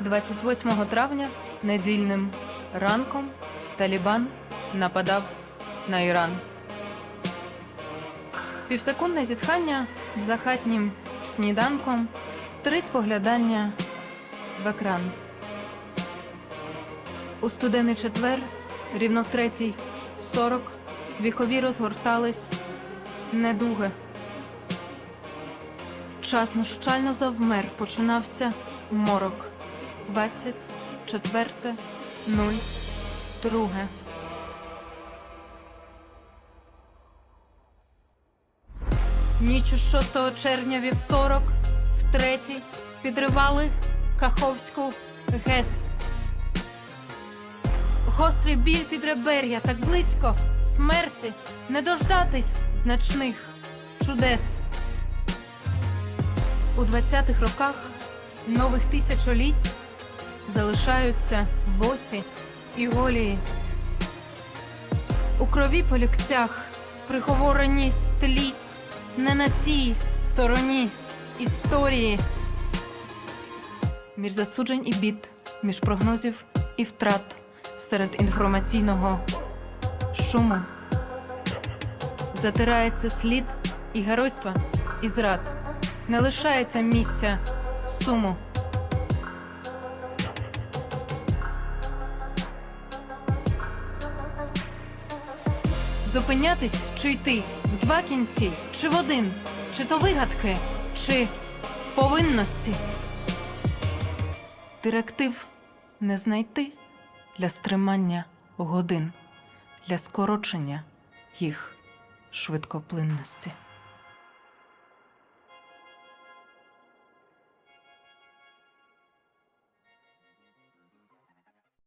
28 травня недільним ранком Талібан нападав на Іран. Півсекундне зітхання за хатнім сніданком, три споглядання в екран. У студений четвер, рівно в третій, сорок, вікові розгортались недуги. Час нущально завмер, починався морок. 24, 0, 2. Ніч у 6 червня вівторок, втретій, підривали Каховську ГЕС. Гострий біль під ребер'я, так близько смерті, не дождатись значних чудес. У 20-х роках нових тисячоліть залишаються босі і голії. У крові по ліктях приговорені стліць не на цій стороні історії. Між засуджень і бід, між прогнозів і втрат серед інформаційного шуму затирається слід і геройства, і зрад. Не лишається місця суму. Зупинятись чи йти в два кінці, чи в один, чи то вигадки, чи повинності. Директив не знайти для стримання годин, для скорочення їх швидкоплинності.